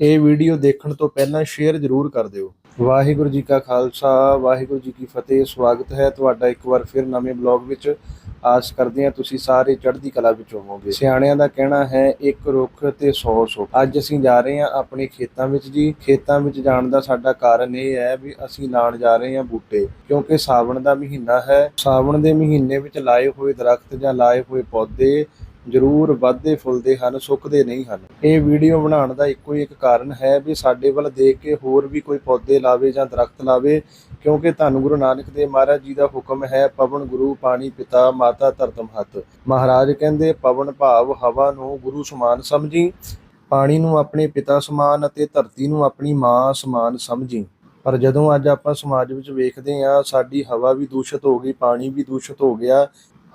ਇਹ ਵੀਡੀਓ ਦੇਖਣ ਤੋਂ ਪਹਿਲਾਂ ਸ਼ੇਅਰ ਜ਼ਰੂਰ ਕਰ ਦਿਓ। ਵਾਹਿਗੁਰੂ ਜੀ ਕਾ ਖਾਲਸਾ, ਵਾਹਿਗੁਰੂ ਜੀ ਕੀ ਫਤਿਹ। ਸਵਾਗਤ ਹੈ ਤੁਹਾਡਾ ਇੱਕ ਵਾਰ ਫਿਰ ਨਵੇਂ ਬਲੌਗ ਵਿੱਚ। ਆਸ ਕਰਦੇ ਹਾਂ ਤੁਸੀਂ ਸਾਰੇ ਚੜ੍ਹਦੀ ਕਲਾ ਵਿੱਚ ਹੋਵੋਗੇ। ਸਿਆਣਿਆਂ ਦਾ ਕਹਿਣਾ ਹੈ, ਇੱਕ ਰੁੱਖ ਤੇ 100 ਸੁੱਖ। ਅੱਜ ਅਸੀਂ ਜਾ ਰਹੇ ਹਾਂ ਆਪਣੇ ਖੇਤਾਂ ਵਿੱਚ ਜੀ। ਖੇਤਾਂ ਵਿੱਚ ਜਾਣ ਦਾ ਸਾਡਾ ਕਾਰਨ ਇਹ ਹੈ ਵੀ ਅਸੀਂ ਲਾਣ ਜਾ ਰਹੇ ਹਾਂ ਬੂਟੇ। ਕਿਉਂਕਿ ਸਾਵਣ ਦਾ ਮਹੀਨਾ ਹੈ। ਸਾਵਣ ਦੇ ਮਹੀਨੇ ਵਿੱਚ ਲਾਏ ਹੋਏ ਦਰਖਤ ਜਾਂ ਲਾਏ ਹੋਏ ਪੌਦੇ ਜ਼ਰੂਰ ਵੱਧਦੇ ਫੁੱਲਦੇ ਹਨ, ਸੁੱਕਦੇ ਨਹੀਂ ਹਨ। ਇਹ ਵੀਡੀਓ ਬਣਾਉਣ ਦਾ ਇੱਕੋ ਹੀ ਇੱਕ ਕਾਰਨ ਹੈ ਵੀ ਸਾਡੇ ਵੱਲ ਦੇਖ ਕੇ ਹੋਰ ਵੀ ਕੋਈ ਪੌਦੇ ਲਾਵੇ ਜਾਂ ਦਰਖਤ ਲਾਵੇ, ਕਿਉਂਕਿ ਧੰਨ ਗੁਰੂ ਨਾਨਕ ਦੇਵ ਮਹਾਰਾਜ ਜੀ ਦਾ ਹੁਕਮ ਹੈ, ਪਵਨ ਗੁਰੂ, ਪਾਣੀ ਪਿਤਾ, ਮਾਤਾ ਧਰਤਮ ਹੱਥ ਮਹਾਰਾਜ ਕਹਿੰਦੇ, ਪਵਨ ਭਾਵ ਹਵਾ ਨੂੰ ਗੁਰੂ ਸਮਾਨ ਸਮਝੀ, ਪਾਣੀ ਨੂੰ ਆਪਣੇ ਪਿਤਾ ਸਮਾਨ ਅਤੇ ਧਰਤੀ ਨੂੰ ਆਪਣੀ ਮਾਂ ਸਮਾਨ ਸਮਝੀ। ਪਰ ਜਦੋਂ ਅੱਜ ਆਪਾਂ ਸਮਾਜ ਵਿੱਚ ਵੇਖਦੇ ਹਾਂ, ਸਾਡੀ ਹਵਾ ਵੀ ਦੂਸ਼ਿਤ ਹੋ ਗਈ, ਪਾਣੀ ਵੀ ਦੂਸ਼ਿਤ ਹੋ ਗਿਆ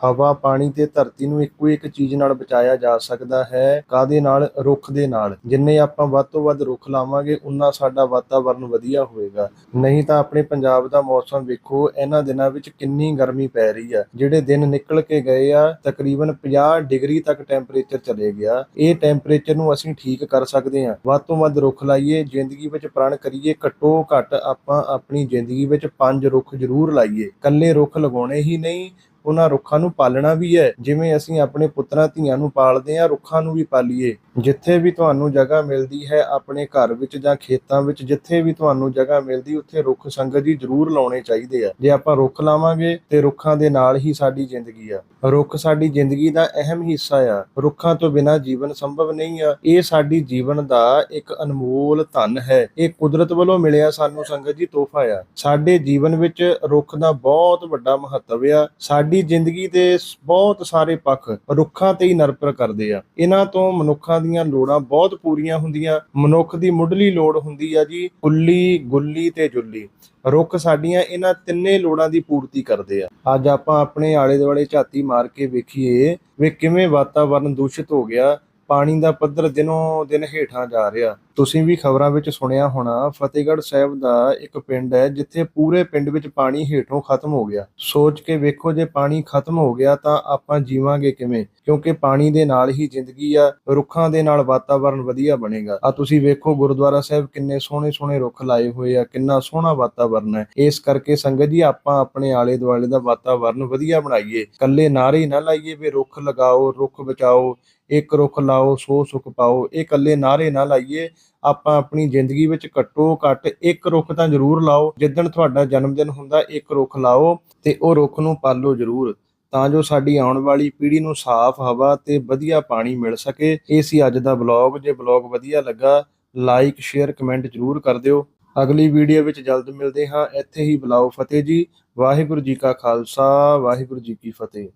ਹਵਾ, ਪਾਣੀ ਤੇ ਧਰਤੀ ਨੂੰ ਇੱਕੋ ਇੱਕ ਚੀਜ਼ ਨਾਲ ਬਚਾਇਆ ਜਾ ਸਕਦਾ ਹੈ। ਕਾਦੇ ਨਾਲ? ਰੁੱਖ ਦੇ ਨਾਲ। ਜਿੰਨੇ ਆਪਾਂ ਵੱਧ ਤੋਂ ਵੱਧ ਰੁੱਖ ਲਾਵਾਂਗੇ ਉਨਾ ਸਾਡਾ ਵਾਤਾਵਰਨ ਵਧੀਆ ਹੋਏਗਾ ਨਹੀਂ ਤਾਂ ਆਪਣੇ ਪੰਜਾਬ ਦਾ ਮੌਸਮ ਵੇਖੋ, ਇਹਨਾਂ ਦਿਨਾਂ ਵਿੱਚ ਕਿੰਨੀ ਗਰਮੀ ਪੈ ਰਹੀ ਆ। ਜਿਹੜੇ ਦਿਨ ਨਿਕਲ ਕੇ ਗਏ ਆ, ਤਕਰੀਬਨ 50 ਡਿਗਰੀ ਤੱਕ ਟੈਂਪਰੇਚਰ ਚਲੇ ਗਿਆ। ਇਹ ਟੈਂਪਰੇਚਰ ਨੂੰ ਅਸੀਂ ਠੀਕ ਕਰ ਸਕਦੇ ਹਾਂ ਵੱਧ ਤੋਂ ਵੱਧ ਰੁੱਖ ਲਾਈਏ, ਜ਼ਿੰਦਗੀ ਵਿੱਚ ਪ੍ਰਣ ਕਰੀਏ, ਘੱਟੋ ਘੱਟ ਆਪਾਂ ਆਪਣੀ ਜ਼ਿੰਦਗੀ ਵਿੱਚ ਪੰਜ ਰੁੱਖ ਜ਼ਰੂਰ ਲਾਈਏ। ਕੱਲੇ ਰੁੱਖ ਲਗਾਉਣੇ ਹੀ ਨਹੀਂ ਉਹਨਾਂ ਰੁੱਖਾਂ ਨੂੰ ਪਾਲਣਾ ਵੀ ਹੈ, ਜਿਵੇਂ ਅਸੀਂ ਆਪਣੇ ਪੁੱਤਰਾਂ ਧੀਆਂ ਨੂੰ ਪਾਲਦੇ ਹਾਂ, ਰੁੱਖਾਂ ਨੂੰ ਵੀ ਪਾਲੀਏ। ਜਿੱਥੇ ਵੀ ਤੁਹਾਨੂੰ ਜਗ੍ਹਾ ਮਿਲਦੀ ਹੈ, ਆਪਣੇ ਘਰ ਵਿੱਚ ਜਾਂ ਖੇਤਾਂ ਵਿੱਚ ਜਿੱਥੇ ਵੀ ਤੁਹਾਨੂੰ ਜਗ੍ਹਾ ਮਿਲਦੀ, ਉੱਥੇ ਰੁੱਖ ਸੰਗਤ ਜੀ ਜ਼ਰੂਰ ਲਾਉਣੇ ਚਾਹੀਦੇ ਆ। ਜੇ ਆਪਾਂ ਰੁੱਖ ਲਾਵਾਂਗੇ, ਤੇ ਰੁੱਖਾਂ ਦੇ ਨਾਲ ਹੀ ਸਾਡੀ ਜ਼ਿੰਦਗੀ ਆ। ਰੁੱਖ ਸਾਡੀ ਜ਼ਿੰਦਗੀ ਦਾ ਅਹਿਮ ਹਿੱਸਾ ਆ। ਰੁੱਖਾਂ ਤੋਂ ਬਿਨਾਂ ਜੀਵਨ ਸੰਭਵ ਨਹੀਂ ਆ। ਇਹ ਸਾਡੀ ਜੀਵਨ ਦਾ ਇੱਕ ਅਨਮੋਲ ਧਨ ਹੈ। ਇਹ ਕੁਦਰਤ ਵੱਲੋਂ ਮਿਲਿਆ ਸਾਨੂੰ ਸੰਗਤ ਜੀ ਤੋਹਫਾ ਆ। ਸਾਡੇ ਜੀਵਨ ਵਿੱਚ ਰੁੱਖ ਦਾ ਬਹੁਤ ਵੱਡਾ ਮਹੱਤਵ ਆ। ਸਾਡੀ ਜ਼ਿੰਦਗੀ ਦੇ ਬਹੁਤ ਸਾਰੇ ਪੱਖ ਰੁੱਖਾਂ ਤੇ ਹੀ ਨਿਰਭਰ ਕਰਦੇ ਆ। ਇਹਨਾਂ ਤੋਂ ਮਨੁੱਖਾਂ ਦੀਆਂ ਲੋੜਾਂ ਬਹੁਤ ਪੂਰੀਆਂ ਹੁੰਦੀਆਂ। ਮਨੁੱਖ ਦੀ ਮੁੱਢਲੀ ਲੋੜ ਹੁੰਦੀ ਆ ਜੀ, ਕੁੱਲੀ, ਗੁੱਲੀ ਤੇ ਜੁੱਲੀ। ਰੁੱਖ ਸਾਡੀਆਂ ਇਹਨਾਂ ਤਿੰਨੇ ਲੋੜਾਂ ਦੀ ਪੂਰਤੀ ਕਰਦੇ ਆ। ਅੱਜ ਆਪਾਂ ਆਪਣੇ ਆਲੇ ਦੁਆਲੇ ਝਾਤੀ ਮਾਰ ਕੇ ਵੇਖੀਏ ਵੀ ਕਿਵੇਂ ਵਾਤਾਵਰਨ ਦੂਸ਼ਿਤ ਹੋ ਗਿਆ। ਪਾਣੀ ਦਾ ਪੱਧਰ ਦਿਨੋਂ ਦਿਨ ਹੇਠਾਂ ਜਾ ਰਿਹਾ। ਤੁਸੀਂ ਵੀ ਖਬਰਾਂ ਵਿੱਚ ਸੁਣਿਆ ਹੋਣਾ, ਫਤਿਹਗੜ੍ਹ ਸਾਹਿਬ ਦਾ ਇੱਕ ਪਿੰਡ ਹੈ, ਜਿੱਥੇ ਪੂਰੇ ਪਿੰਡ ਵਿੱਚ ਪਾਣੀ ਹੇਠੋਂ ਖਤਮ ਹੋ ਗਿਆ। ਸੋਚ ਕੇ ਵੇਖੋ, ਜੇ ਪਾਣੀ ਖਤਮ ਹੋ ਗਿਆ ਤਾਂ ਆਪਾਂ ਜੀਵਾਂਗੇ ਕਿਵੇਂ? ਕਿਉਂਕਿ ਪਾਣੀ ਦੇ ਨਾਲ ਹੀ ਜ਼ਿੰਦਗੀ ਆ, ਰੁੱਖਾਂ ਦੇ ਨਾਲ ਵਾਤਾਵਰਨ ਵਧੀਆ ਬਣੇਗਾ। ਆ ਤੁਸੀਂ ਵੇਖੋ, ਗੁਰਦੁਆਰਾ ਸਾਹਿਬ ਕਿੰਨੇ ਸੋਹਣੇ ਸੋਹਣੇ ਰੁੱਖ ਲਾਏ ਹੋਏ ਆ, ਕਿੰਨਾ ਸੋਹਣਾ ਵਾਤਾਵਰਨ ਹੈ। ਇਸ ਕਰਕੇ ਸੰਗਤ ਜੀ, ਆਪਾਂ ਆਪਣੇ ਆਲੇ ਦੁਆਲੇ ਦਾ ਵਾਤਾਵਰਨ ਵਧੀਆ ਬਣਾਈਏ। ਕੱਲੇ ਨਾਰੇ ਨਾ ਲਾਈਏ ਵੀ ਰੁੱਖ ਲਗਾਓ, ਰੁੱਖ ਬਚਾਓ, ਇੱਕ ਰੁੱਖ ਲਾਓ, ਸੋ ਸੁੱਖ ਪਾਓ। ਇਹ ਕੱਲੇ ਨਾਰੇ ਨਾ ਲਾਈਏ ਆਪਾਂ ਆਪਣੀ ਜ਼ਿੰਦਗੀ ਵਿੱਚ ਘੱਟੋ ਘੱਟ ਇੱਕ ਰੁੱਖ ਤਾਂ ਜ਼ਰੂਰ ਲਾਓ, ਜਿੱਦਣ ਤੁਹਾਡਾ ਜਨਮ ਦਿਨ ਹੁੰਦਾ ਇੱਕ ਰੁੱਖ ਲਾਓ ਤੇ ਉਹ ਰੁੱਖ ਨੂੰ ਪਾਲੋ ਜ਼ਰੂਰ। ਤਾਂ ਜੋ ਸਾਡੀ ਆਉਣ ਵਾਲੀ ਪੀੜ੍ਹੀ ਨੂੰ ਸਾਫ਼ ਹਵਾ ਤੇ ਵਧੀਆ ਪਾਣੀ ਮਿਲ ਸਕੇ। ਇਹ ਸੀ ਅੱਜ ਦਾ ਬਲੌਗ ਜੇ ਬਲੌਗ ਵਧੀਆ ਲੱਗਾ ਲਾਈਕ ਸ਼ੇਅਰ ਕਮੈਂਟ ਜ਼ਰੂਰ ਕਰ ਦਿਓ। ਅਗਲੀ ਵੀਡੀਓ ਵਿੱਚ ਜਲਦ ਮਿਲਦੇ ਹਾਂ। ਇੱਥੇ ਹੀ ਬੁਲਾਓ ਫਤਿਹ ਜੀ। ਵਾਹਿਗੁਰੂ ਜੀ ਕਾ ਖਾਲਸਾ, ਵਾਹਿਗੁਰੂ ਜੀ ਕੀ ਫਤਿਹ।